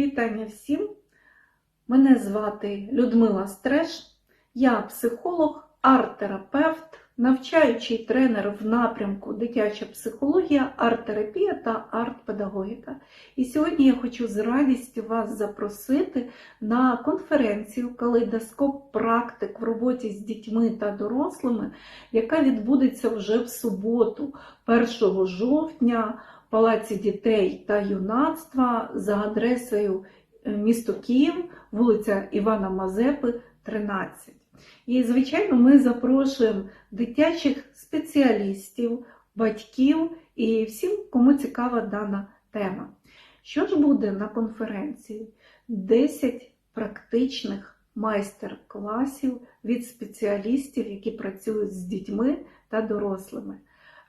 Вітання всім! Мене звати Людмила Стреш. Я психолог, арт-терапевт, навчаючий тренер в напрямку дитяча психологія, арт-терапія та арт-педагогіка. І сьогодні я хочу з радістю вас запросити на конференцію Калейдоскоп практик в роботі з дітьми та дорослими, яка відбудеться вже в суботу, 1 жовтня Палаці дітей та юнацтва за адресою е, місто Київ, вулиця Івана Мазепи, 13. І, звичайно, ми запрошуємо дитячих спеціалістів, батьків і всім, кому цікава дана тема. Що ж буде на конференції? 10 практичних майстер-класів від спеціалістів, які працюють з дітьми та дорослими.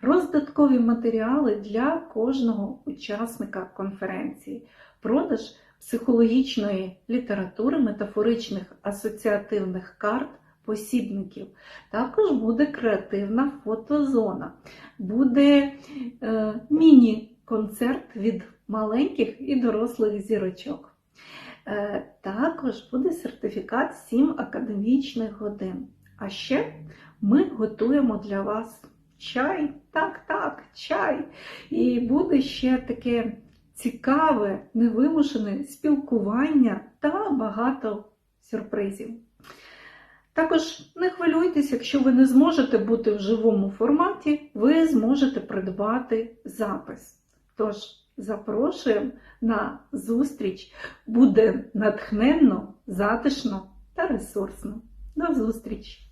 Роздаткові матеріали для кожного учасника конференції, продаж психологічної літератури, метафоричних асоціативних карт, посібників. Також буде креативна фотозона, буде е, міні-концерт від маленьких і дорослих зірочок. Е, також буде сертифікат 7 академічних годин. А ще ми готуємо для вас чай, так, так, чай. І буде ще таке цікаве, невимушене спілкування та багато сюрпризів. Також не хвилюйтесь, якщо ви не зможете бути в живому форматі, ви зможете придбати запис. Тож, запрошуємо на зустріч. Буде натхненно, затишно та ресурсно. До зустрічі!